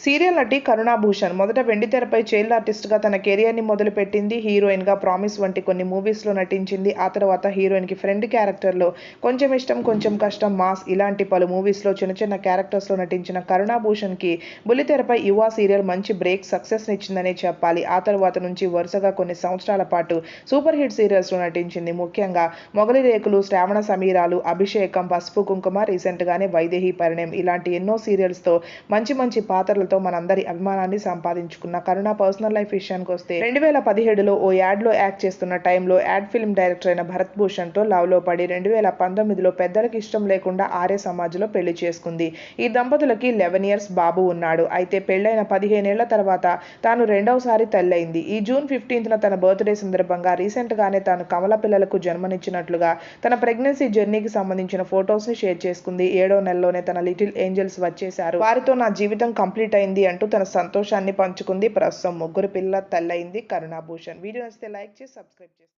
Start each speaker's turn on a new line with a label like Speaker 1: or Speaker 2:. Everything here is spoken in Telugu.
Speaker 1: సీరియల్ నటి కరుణాభూషణ్ మొదట వెండితెరపై చైల్డ్ ఆర్టిస్ట్గా తన కెరియర్ని మొదలుపెట్టింది హీరోయిన్గా ప్రామిస్ వంటి కొన్ని మూవీస్లో నటించింది. ఆ తర్వాత హీరోయిన్కి ఫ్రెండ్ క్యారెక్టర్లో కొంచెం ఇష్టం కొంచెం కష్టం మాస్ ఇలాంటి పలు మూవీస్లో చిన్న చిన్న క్యారెక్టర్స్లో నటించిన కరుణాభూషణ్కి బుల్లితెరపై యువ సీరియల్ మంచి బ్రేక్ సక్సెస్నిచ్చిందనే చెప్పాలి. ఆ తర్వాత నుంచి వరుసగా కొన్ని సంవత్సరాల పాటు సూపర్ హిట్ సీరియల్స్లో నటించింది. ముఖ్యంగా మొగలి రేకులు శ్రావణ సమీరాలు అభిషేకం పసుపు కుంకుమ రీసెంట్గానే వైదేహి పరిణయం ఇలాంటి ఎన్నో సీరియల్స్తో మంచి మంచి పాత్రలు పాత్రలతో మనందరి అభిమానాన్ని సంపాదించుకున్న కరుణ పర్సనల్ లైఫ్ విషయానికి వస్తే రెండు వేల పదిహేడులో ఓ యాడ్లో యాక్ట్ చేస్తున్న టైంలో యాడ్ ఫిల్మ్ డైరెక్టర్ అయిన భరత్ భూషణ్తో లవ్లో పడి రెండు వేల పంతొమ్మిదిలో పెద్దలకు ఇష్టం లేకుండా ఆర్య సమాజ్లో పెళ్ళి చేసుకుంది. ఈ దంపతులకి లెవెన్ ఇయర్స్ బాబు ఉన్నాడు. అయితే పెళ్ళైన పదిహేనేళ్ళ తర్వాత తాను రెండవసారి తల్లైంది. ఈ జూన్ ఫిఫ్టీన్త్న తన బర్త్డే సందర్భంగా రీసెంట్గానే తాను కమల పిల్లలకు జన్మనిచ్చినట్లుగా తన ప్రెగ్నెన్సీ జర్నీకి సంబంధించిన ఫొటోస్ని షేర్ చేసుకుంది. ఏడో నెలలోనే తన లిటిల్ ఏంజల్స్ వచ్చేశారు. వారితో నా జీవితం కంప్లీట్ అయింది అంటూ తన సంతోషాన్ని పంచుకుంది ప్రస్తుతం ముగ్గురు పిల్ల తల్లయింది కరుణాభూషణ్. వీడియో నచ్చితే లైక్ చేసి సబ్స్క్రైబ్ చేసి.